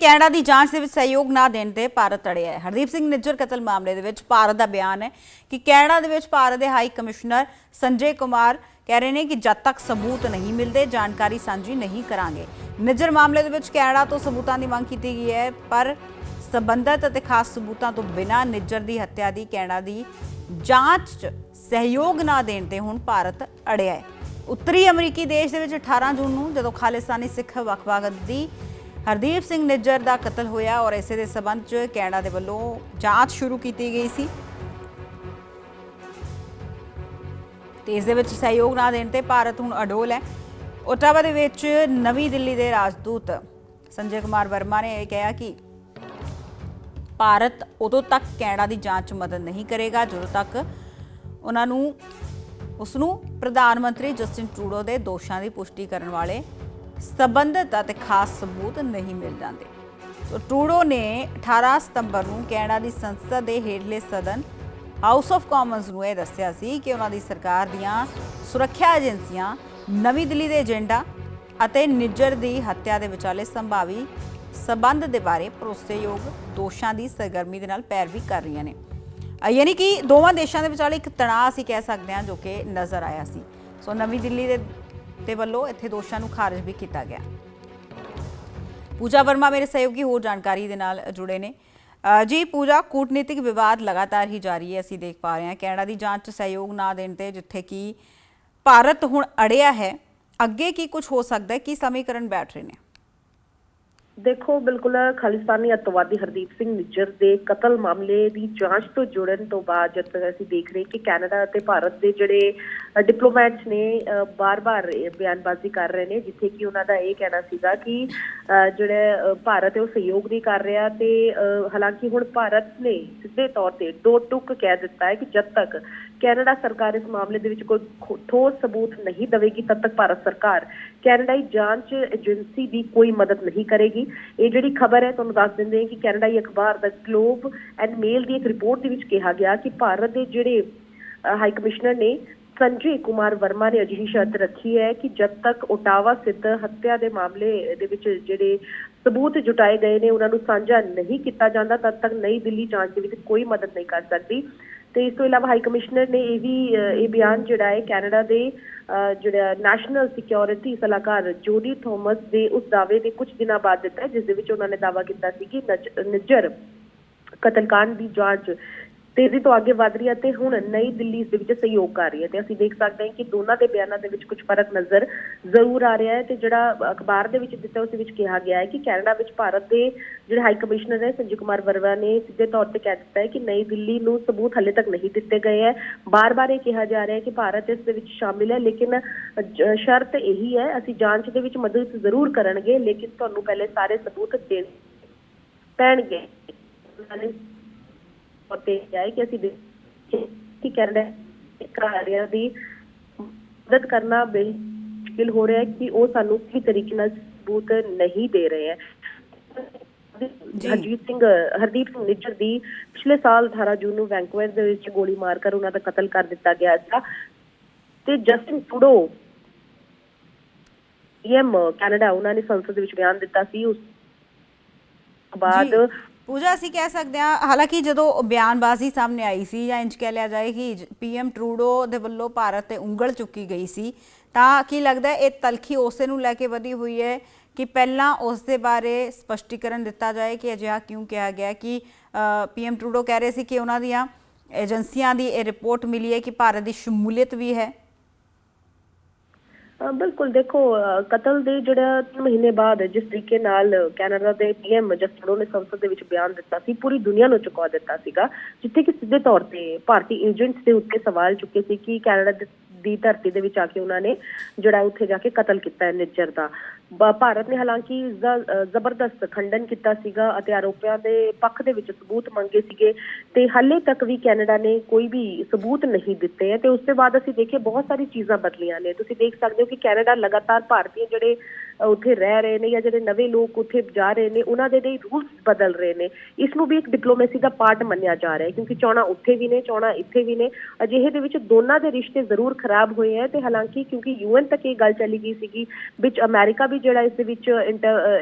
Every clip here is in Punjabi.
ਕੈਨੇਡਾ ਦੀ ਜਾਂਚ ਦੇ ਵਿੱਚ ਸਹਿਯੋਗ ਨਾ ਦੇਣ ਤੇ ਭਾਰਤ ਅੜਿਆ ਹੈ। ਹਰਦੀਪ ਸਿੰਘ ਨਿੱਜਰ ਕਤਲ ਮਾਮਲੇ ਦੇ ਵਿੱਚ ਭਾਰਤ ਦਾ ਬਿਆਨ ਹੈ ਕਿ ਕੈਨੇਡਾ ਦੇ ਵਿੱਚ ਭਾਰਤ ਦੇ ਹਾਈ ਕਮਿਸ਼ਨਰ ਸੰਜੇ ਕੁਮਾਰ ਕਹਿ ਰਹੇ ਨੇ ਕਿ ਜਦ ਤੱਕ ਸਬੂਤ ਨਹੀਂ ਮਿਲਦੇ, ਜਾਣਕਾਰੀ ਸਾਂਝੀ ਨਹੀਂ ਕਰਾਂਗੇ। ਨਿੱਜਰ ਮਾਮਲੇ ਦੇ ਵਿੱਚ ਕੈਨੇਡਾ ਤੋਂ ਸਬੂਤਾਂ ਦੀ ਮੰਗ ਕੀਤੀ ਗਈ ਹੈ, ਪਰ ਸਬੰਧਤ ਅਤੇ ਖਾਸ ਸਬੂਤਾਂ ਤੋਂ ਬਿਨਾਂ ਨਿੱਜਰ ਦੀ ਹੱਤਿਆ ਦੀ ਕੈਨੇਡਾ ਦੀ ਜਾਂਚ 'ਚ ਸਹਿਯੋਗ ਨਾ ਦੇਣ ਤੇ ਹੁਣ ਭਾਰਤ ਅੜਿਆ ਹੈ। ਉੱਤਰੀ ਅਮਰੀਕੀ ਦੇਸ਼ ਦੇ ਵਿੱਚ 18 ਜੂਨ ਨੂੰ ਜਦੋਂ ਖਾਲਿਸਤਾਨੀ ਸਿੱਖ ਵਕਫਾਗਦੀ ਹਰਦੀਪ ਸਿੰਘ ਨਿੱਜਰ ਦਾ ਕਤਲ ਹੋਇਆ ਔਰ ਇਸੇ ਦੇ ਸਬੰਧ 'ਚ ਕੈਨੇਡਾ ਦੇ ਵੱਲੋਂ ਜਾਂਚ ਸ਼ੁਰੂ ਕੀਤੀ ਗਈ ਸੀ। ਤੇ ਇਸ ਦੇ ਵਿੱਚ ਸਹਿਯੋਗ ਨਾ ਦੇਣ ਤੇ ਭਾਰਤ ਹੁਣ ਅਡੋਲ ਹੈ। ਓਟਾਵਾ ਦੇ ਵਿੱਚ ਨਵੀਂ ਦਿੱਲੀ ਦੇ ਰਾਜਦੂਤ ਸੰਜੇ ਕੁਮਾਰ ਵਰਮਾ ਨੇ ਇਹ ਕਿਹਾ ਕਿ ਭਾਰਤ ਉਦੋਂ ਤੱਕ ਕੈਨੇਡਾ ਦੀ ਜਾਂਚ ਮਦਦ ਨਹੀਂ ਕਰੇਗਾ, ਜਦੋਂ ਤੱਕ ਉਹਨਾਂ ਨੂੰ ਉਸ ਨੂੰ ਪ੍ਰਧਾਨ ਮੰਤਰੀ ਜਸਟਿਨ ਟਰੂਡੋ ਦੇ ਦੋਸ਼ਾਂ ਦੀ ਪੁਸ਼ਟੀ ਕਰਨ ਵਾਲੇ ਸਬੰਧਤ ਅਤੇ ਖਾਸ ਸਬੂਤ ਨਹੀਂ ਮਿਲ ਜਾਂਦੇ। ਸੋ ਟਰੂਡੋ ਨੇ 18 ਸਤੰਬਰ ਨੂੰ ਕੈਨੇਡਾ ਦੀ ਸੰਸਦ ਦੇ ਹੇਠਲੇ ਸਦਨ ਹਾਊਸ ਆਫ ਕਾਮਨਸ ਨੂੰ ਇਹ ਦੱਸਿਆ ਸੀ ਕਿ ਉਹਨਾਂ ਦੀ ਸਰਕਾਰ ਦੀਆਂ ਸੁਰੱਖਿਆ ਏਜੰਸੀਆਂ ਨਵੀਂ ਦਿੱਲੀ ਦੇ ਏਜੰਡਾ ਅਤੇ ਨਿੱਜਰ ਦੀ ਹੱਤਿਆ ਦੇ ਵਿਚਾਲੇ ਸੰਭਾਵੀ ਸਬੰਧ ਦੇ ਬਾਰੇ ਭਰੋਸੇਯੋਗ ਦੋਸ਼ਾਂ ਦੀ ਸਰਗਰਮੀ ਦੇ ਨਾਲ ਪੈਰਵੀ ਕਰ ਰਹੀਆਂ ਨੇ। ਯਾਨੀ ਕਿ ਦੋਵਾਂ ਦੇਸ਼ਾਂ ਦੇ ਵਿਚਾਲੇ ਇੱਕ ਤਣਾਅ ਅਸੀਂ ਕਹਿ ਸਕਦੇ ਹਾਂ ਜੋ ਕਿ ਨਜ਼ਰ ਆਇਆ ਸੀ। ਸੋ ਨਵੀਂ ਦਿੱਲੀ ਦੇ ਦੇ ਵੱਲੋਂ ਇੱਥੇ ਦੋਸ਼ਾਂ ਨੂੰ ਖਾਰਜ ਵੀ ਕੀਤਾ ਗਿਆ। ਪੂਜਾ ਵਰਮਾ ਮੇਰੇ ਸਹਿਯੋਗੀ ਹੋਰ ਜਾਣਕਾਰੀ ਦੇ ਨਾਲ ਜੁੜੇ ਨੇ। ਜੀ, ਪੂਜਾ, ਕੂਟਨੀਤਿਕ ਵਿਵਾਦ ਲਗਾਤਾਰ ਹੀ ਜਾਰੀ ਹੈ, ਅਸੀਂ ਦੇਖ ਪਾ ਰਹੇ ਹਾਂ। ਕੈਨੇਡਾ ਦੀ ਜਾਂਚ 'ਚ ਸਹਿਯੋਗ ਨਾ ਦੇਣ ਤੇ ਜਿੱਥੇ ਕਿ ਭਾਰਤ ਹੁਣ ਅੜਿਆ ਹੈ, ਅੱਗੇ ਕੀ ਕੁਝ ਹੋ ਸਕਦਾ ਕੀ ਸਮੀਕਰਨ ਬੈਠ ਰਹੇ ਨੇ? ਦੇਖੋ, ਬਿਲਕੁਲ ਖਾਲਿਸਤਾਨੀ ਅੱਤਵਾਦੀ ਹਰਦੀਪ ਸਿੰਘ ਨਿੱਜਰ ਦੇ ਕਤਲ ਮਾਮਲੇ ਦੀ ਜਾਂਚ ਤੋਂ ਜੁੜਨ ਤੋਂ ਬਾਅਦ ਜਦ ਤੱਕ ਅਸੀਂ ਦੇਖ ਰਹੇ ਕਿ ਕੈਨੇਡਾ ਅਤੇ ਭਾਰਤ ਦੇ ਜਿਹੜੇ ਡਿਪਲੋਮੈਟਸ ਨੇ ਬਾਰ-ਬਾਰ ਬਿਆਨਬਾਜ਼ੀ ਕਰ ਰਹੇ ਨੇ, ਜਿੱਥੇ ਕਿ ਉਹਨਾਂ ਦਾ ਇਹ ਕਹਿਣਾ ਸੀਗਾ ਕਿ ਜਿਹੜਾ ਭਾਰਤ ਹੈ ਉਹ ਸਹਿਯੋਗ ਨਹੀਂ ਕਰ ਰਿਹਾ ਤੇ ਹਾਲਾਂਕਿ ਹੁਣ ਭਾਰਤ ਨੇ ਸਿੱਧੇ ਤੌਰ ਤੇ ਦੋ ਟੁਕ ਕਹਿ ਦਿੱਤਾ ਹੈ ਕਿ ਜਦ ਤੱਕ ਕੈਨੇਡਾ ਸਰਕਾਰ ਇਸ ਮਾਮਲੇ ਦੇ ਵਿੱਚ ਕੋਈ ਠੋਸ ਸਬੂਤ ਨਹੀਂ ਦੇਵੇਗੀ, ਤਦ ਤੱਕ ਭਾਰਤ ਸਰਕਾਰ ਕੈਨੇਡਾਈ ਜਾਂਚ ਏਜੰਸੀ ਦੀ ਕੋਈ ਮਦਦ ਨਹੀਂ ਕਰੇਗੀ। ਇਹ ਜਿਹੜੀ ਖਬਰ ਹੈ, ਤੁਹਾਨੂੰ ਦੱਸ ਦਿੰਦੇ ਹਾਂ ਕਿ ਕੈਨੇਡਾਈ ਅਖਬਾਰ ਦਾ ਗਲੋਬ ਐਂਡ ਮੇਲ ਦੀ ਇੱਕ ਰਿਪੋਰਟ ਦੇ ਵਿੱਚ ਕਿਹਾ ਗਿਆ ਕਿ ਭਾਰਤ ਦੇ ਜਿਹੜੇ ਹਾਈ ਕਮਿਸ਼ਨਰ ਨੇ ਸੰਜੇ ਕੁਮਾਰ ਵਰਮਾ ਨੇ ਅਜਿਹੀ ਸ਼ਰਤ ਰੱਖੀ ਹੈ ਕਿ ਜਦ ਤੱਕ ਓਟਾਵਾ ਸਥਿਤ ਹੱਤਿਆ ਦੇ ਮਾਮਲੇ ਦੇ ਵਿੱਚ ਜਿਹੜੇ ਸਬੂਤ ਜੁਟਾਏ ਗਏ ਨੇ, ਉਹਨਾਂ ਨੂੰ ਸਾਂਝਾ ਨਹੀਂ ਕੀਤਾ ਜਾਂਦਾ, ਤਦ ਤੱਕ ਨਈ ਦਿੱਲੀ ਜਾਂਚ ਦੇ ਵਿੱਚ ਕੋਈ ਮਦਦ ਨਹੀਂ ਕਰ ਸਕਦੀ। ਤੇ ਇਸ ਤੋਂ ਇਲਾਵਾ ਹਾਈ ਕਮਿਸ਼ਨਰ ਨੇ ਇਹ ਵੀ ਇਹ ਬਿਆਨ ਜਿਹੜਾ ਹੈ ਕੈਨੇਡਾ ਦੇ ਅ, ਜਿਹੜਾ ਨੈਸ਼ਨਲ ਸਿਕਿਉਰਿਟੀ ਸਲਾਹਕਾਰ ਜੋਡੀ ਥੋਮਸ ਦੇ ਉਸ ਦਾਅਵੇ ਦੇ ਕੁਝ ਦਿਨਾਂ ਬਾਅਦ ਦਿੱਤਾ ਹੈ, ਜਿਸ ਦੇ ਵਿੱਚ ਉਹਨਾਂ ਨੇ ਦਾਅਵਾ ਕੀਤਾ ਸੀ ਕਿ ਨਜ- ਨਿੱਜਰ ਕਤਲकांड ਦੀ ਜਾਂਚ ਤੇਜ਼ੀ ਤੋਂ ਅੱਗੇ ਵਧ ਰਹੀ ਹੈ ਤੇ ਹੁਣ ਨਈ ਦਿੱਲੀ ਇਸ ਦੇ ਵਿੱਚ ਸਹਿਯੋਗ ਕਰ ਰਹੀ ਹੈ ਤੇ ਅਸੀਂ ਦੇਖ ਸਕਦੇ ਹਾਂ ਕਿ ਦੋਨਾਂ ਦੇ ਬਿਆਨਾਂ ਦੇ ਵਿੱਚ ਕੁਝ ਫ਼ਰਕ ਨਜ਼ਰ ਜ਼ਰੂਰ ਆ ਰਿਹਾ ਹੈ ਤੇ ਜਿਹੜਾ ਅਖਬਾਰ ਦੇ ਵਿੱਚ ਦਿੱਤਾ ਉਸ ਵਿੱਚ ਕਿਹਾ ਗਿਆ ਹੈ ਕਿ ਕੈਨੇਡਾ ਵਿੱਚ ਭਾਰਤ ਦੇ ਜਿਹੜੇ ਹਾਈ ਕਮਿਸ਼ਨਰ ਹੈ ਸੰਜੀਵ ਕੁਮਾਰ ਵਰਮਾ ਨੇ ਸਿੱਧੇ ਤੌਰ ਤੇ ਕਹਿ ਦਿੱਤਾ ਹੈ ਕਿ ਨਈ ਦਿੱਲੀ ਨੂੰ ਸਬੂਤ ਹਲੇ ਤੱਕ ਨਹੀਂ ਦਿੱਤੇ ਗਏ ਹੈ। ਬਾਰ-ਬਾਰ ਇਹ ਕਿਹਾ ਜਾ ਰਿਹਾ ਹੈ ਕਿ ਭਾਰਤ ਇਸ ਦੇ ਵਿੱਚ ਸ਼ਾਮਿਲ ਹੈ, ਲੇਕਿਨ ਸ਼ਰਤ ਇਹੀ ਹੈ, ਅਸੀਂ ਜਾਂਚ ਦੇ ਵਿੱਚ ਮਦਦ ਜ਼ਰੂਰ ਕਰਨਗੇ, ਲੇਕਿਨ ਤੁਹਾਨੂੰ ਪਹਿਲੇ ਸਾਰੇ ਸਬੂਤ ਦੇਣ ਪੈਣਗੇ। ਅਤੇ ਹੈ ਕਿ ਅਸੀਂ ਕਿ ਕੈਨੇਡਾ ਕਾਰਿਆਂ ਦੀ ਮਦਦ ਕਰਨਾ ਬੜੀ ਮੁਸ਼ਕਿਲ ਹੋ ਰਿਹਾ ਹੈ ਕਿ ਉਹ ਸਾਨੂੰ ਕੀ ਤਰੀਕੇ ਨਾਲ ਸਬੂਤ ਨਹੀਂ ਦੇ ਰਹੇ ਹੈ। ਜੀ। ਹਰਜੀਤ ਸਿੰਘ ਹਰਦੀਪ ਸਿੰਘ ਨਿੱਜਰ ਦੀ ਪਿਛਲੇ ਸਾਲ 18 ਜੂਨ ਨੂੰ ਵੈਂਕੂਵਰ ਦੇ ਵਿੱਚ ਗੋਲੀ ਮਾਰ ਕਰ ਉਹਨਾਂ ਦਾ ਕਤਲ ਕਰ ਦਿੱਤਾ ਗਿਆ ਸੀ। ਤੇ ਜਸਟਿਨ ਟਰੂਡੋ ਪੀਐਮ ਕੈਨੇਡਾ ਉਹਨਾਂ ਨੇ ਸੰਸਦ ਵਿੱਚ ਬਿਆਨ ਦਿੱਤਾ ਸੀ। ਉਸ ਤੋਂ ਬਾਅਦ ਪੂਜਾ, ਅਸੀਂ ਕਹਿ ਸਕਦੇ ਹਾਂ, ਹਾਲਾਂਕਿ ਜਦੋਂ ਬਿਆਨਬਾਜ਼ੀ ਸਾਹਮਣੇ ਆਈ ਸੀ ਜਾਂ ਇੰਜ ਕਹਿ ਲਿਆ ਜਾਏ ਕਿ ਪੀਐਮ ਟਰੂਡੋ ਦੇ ਵੱਲੋਂ ਭਾਰਤ ਤੇ ਉਂਗਲ ਚੁੱਕੀ ਗਈ ਸੀ, ਤਾਂ ਕੀ ਲੱਗਦਾ ਇਹ ਤਲਖੀ ਉਸੇ ਨੂੰ ਲੈ ਕੇ ਵਧੀ ਹੋਈ ਹੈ ਕਿ ਪਹਿਲਾਂ ਉਸ ਦੇ ਬਾਰੇ ਸਪਸ਼ਟੀਕਰਨ ਦਿੱਤਾ ਜਾਏ ਕਿ ਅਜਿਹਾ ਕਿਉਂ ਕਿਹਾ ਗਿਆ ਕਿ ਪੀਐਮ ਟਰੂਡੋ ਕਹਿ ਰਹੇ ਸੀ ਕਿ ਉਹਨਾਂ ਦੀਆਂ ਏਜੰਸੀਆਂ ਦੀ ਇਹ ਰਿਪੋਰਟ ਮਿਲੀ ਹੈ ਕਿ ਭਾਰਤ ਦੀ ਸ਼ਮੂਲੀਅਤ ਵੀ ਹੈ। ਬਿਲਕੁਲ, ਦੇਖੋ ਕਤਲ ਦੇ ਜਿਹੜਾ ਤਿੰਨ ਮਹੀਨੇ ਬਾਅਦ ਜਿਸ ਤਰੀਕੇ ਨਾਲ ਕੈਨੇਡਾ ਦੇ ਪੀਐਮ ਜਸਟਿਨ ਨੇ ਸੰਸਦ ਦੇ ਵਿੱਚ ਬਿਆਨ ਦਿੱਤਾ ਸੀ, ਪੂਰੀ ਦੁਨੀਆ ਨੂੰ ਚੁਕਾ ਦਿੱਤਾ ਸੀਗਾ, ਜਿੱਥੇ ਕਿ ਸਿੱਧੇ ਤੌਰ ਤੇ ਭਾਰਤੀ ਏਜੰਟਸ ਦੇ ਉੱਤੇ ਸਵਾਲ ਚੁੱਕੇ ਸੀ ਕਿ ਕੈਨੇਡਾ ਦੀ ਧਰਤੀ ਦੇ ਵਿੱਚ ਆ ਕੇ ਉਹਨਾਂ ਨੇ ਜਿਹੜਾ ਉੱਥੇ ਜਾ ਕੇ ਕਤਲ ਕੀਤਾ ਹੈ ਨਿੱਜਰ ਦਾ। ਭਾਰਤ ਨੇ ਹਾਲਾਂਕਿ ਇਸ ਦਾ ਜ਼ਬਰਦਸਤ ਖੰਡਨ ਕੀਤਾ ਸੀਗਾ ਅਤੇ ਆਰੋਪੀਆਂ ਦੇ ਪੱਖ ਦੇ ਵਿੱਚ ਸਬੂਤ ਮੰਗੇ ਸੀਗੇ ਤੇ ਹਾਲੇ ਤੱਕ ਵੀ ਕੈਨੇਡਾ ਨੇ ਕੋਈ ਵੀ ਸਬੂਤ ਨਹੀਂ ਦਿੱਤੇ ਹੈ ਤੇ ਉਸ ਤੋਂ ਬਾਅਦ ਅਸੀਂ ਦੇਖੇ ਬਹੁਤ ਸਾਰੀ ਚੀਜ਼ਾਂ ਬਦਲੀਆਂ ਨੇ। ਤੁਸੀਂ ਦੇਖ ਸਕਦੇ ਹੋ ਕਿ ਕੈਨੇਡਾ ਲਗਾਤਾਰ ਭਾਰਤੀ ਜਿਹੜੇ ਉੱਥੇ ਰਹਿ ਰਹੇ ਨੇ ਜਾਂ ਜਿਹੜੇ ਨਵੇਂ ਲੋਕ ਉੱਥੇ ਜਾ ਰਹੇ ਨੇ, ਉਹਨਾਂ ਦੇ ਲਈ ਰੂਲਸ ਬਦਲ ਰਹੇ ਨੇ। ਇਸ ਨੂੰ ਵੀ ਇੱਕ ਡਿਪਲੋਮੇਸੀ ਦਾ ਪਾਰਟ ਮੰਨਿਆ ਜਾ ਰਿਹਾ ਹੈ, ਕਿਉਂਕਿ ਚੋਣਾਂ ਉੱਥੇ ਵੀ ਨੇ, ਚੋਣਾਂ ਇੱਥੇ ਵੀ ਨੇ। ਅਜਿਹੇ ਦੇ ਵਿੱਚ ਦੋਨਾਂ ਦੇ ਰਿਸ਼ਤੇ ਜ਼ਰੂਰ ਖਰਾਬ ਹੋਏ ਹੈ ਤੇ ਹਾਲਾਂਕਿ ਕਿਉਂਕਿ ਯੂਐਨ ਤੱਕ ਇਹ ਗੱਲ ਚਲੀ ਗਈ ਸੀਗੀ, ਵਿੱਚ ਅਮਰੀਕਾ ਵੀ ਜਿਹੜਾ ਇਸ ਦੇ ਵਿੱਚ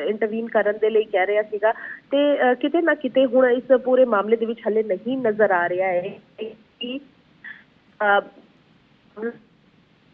ਇੰਟਰਵੀਨ ਕਰਨ ਦੇ ਲਈ ਕਹਿ ਰਿਹਾ ਸੀਗਾ। ਤੇ ਕਿਤੇ ਨਾ ਕਿਤੇ ਹੁਣ ਇਸ ਪੂਰੇ ਮਾਮਲੇ ਦੇ ਵਿੱਚ ਹਲੇ ਨਹੀਂ ਨਜ਼ਰ ਆ ਰਿਹਾ ਹੈ ਕਿ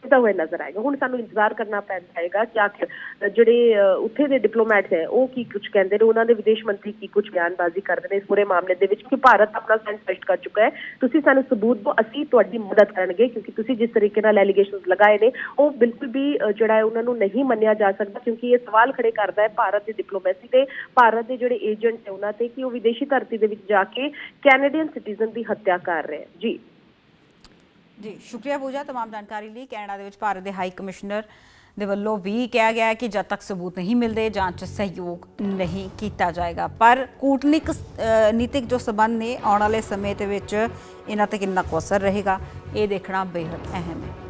ਅ, ਤਾਂ ਨਜ਼ਰ ਆਏਗਾ। ਹੁਣ ਸਾਨੂੰ ਇੰਤਜ਼ਾਰ ਕਰਨਾ ਪੈਂਦਾ ਹੈਗਾ ਕਿ ਆਖਿਰ ਜਿਹੜੇ ਉੱਥੇ ਦੇ ਡਿਪਲੋਮੈਟਸ ਹੈ ਉਹ ਕੀ ਕੁਝ ਕਹਿੰਦੇ ਨੇ ਉਹਨਾਂ ਦੇ ਵਿਦੇਸ਼ ਮੰਤਰੀ ਕੀ ਕੁਝ ਬਿਆਨਬਾਜ਼ੀ ਕਰਦੇ ਨੇ ਇਸ ਪੂਰੇ ਮਾਮਲੇ ਦੇ ਵਿੱਚ ਕਿ ਭਾਰਤ ਆਪਣਾ ਸਟੈਂਡ ਸਪਸ਼ਟ ਕਰ ਚੁੱਕਾ ਹੈ। ਤੁਸੀਂ ਸਾਨੂੰ ਸਬੂਤ ਦਿਓ ਅਸੀਂ ਤੁਹਾਡੀ ਮਦਦ ਕਰਨਗੇ ਕਿਉਂਕਿ ਤੁਸੀਂ ਜਿਸ ਤਰੀਕੇ ਨਾਲ ਐਲੀਗੇਸ਼ਨਸ ਲਗਾਏ ਨੇ ਉਹ ਬਿਲਕੁਲ ਵੀ ਜਿਹੜਾ ਹੈ ਉਹਨਾਂ ਨੂੰ ਨਹੀਂ ਮੰਨਿਆ ਜਾ ਸਕਦਾ ਕਿਉਂਕਿ ਇਹ ਸਵਾਲ ਖੜੇ ਕਰਦਾ ਹੈ ਭਾਰਤ ਦੀ ਡਿਪਲੋਮੈਸੀ ਤੇ ਭਾਰਤ ਦੇ ਜਿਹੜੇ ਏਜੰਟ ਹੈ ਉਹਨਾਂ ਤੇ ਕਿ ਉਹ ਵਿਦੇਸ਼ੀ ਧਰਤੀ ਦੇ ਵਿੱਚ ਜਾ ਕੇ ਕੈਨੇਡੀਅਨ ਸਿਟੀਜ਼ਨ ਦੀ ਹੱਤਿਆ ਕਰ ਰਹੇ ਜੀ। ਜੀ, ਸ਼ੁਕਰੀਆ ਪੂਜਾ तमाम ਜਾਣਕਾਰੀ ਲਈ। ਕੈਨੇਡਾ ਦੇ ਵਿੱਚ ਭਾਰਤ ਦੇ ਹਾਈ ਕਮਿਸ਼ਨਰ ਦੇ ਵੱਲੋਂ ਵੀ ਕਿਹਾ ਗਿਆ ਕਿ ਜਦ ਤੱਕ ਸਬੂਤ ਨਹੀਂ ਮਿਲਦੇ, ਜਾਂਚ ਸਹਿਯੋਗ ਨਹੀਂ ਕੀਤਾ ਜਾਏਗਾ। ਪਰ ਕੂਟਨਿਕ ਨੀਤਿਕ ਜੋ ਸਬੰਧ ਨੇ, ਆਉਣ ਵਾਲੇ ਸਮੇਂ ਦੇ ਵਿੱਚ ਇਹਨਾਂ ਤੇ ਕਿੰਨਾ ਕੁ ਅਸਰ ਰਹੇਗਾ, ਇਹ ਦੇਖਣਾ ਬੇहद ਅਹਿਮ ਹੈ।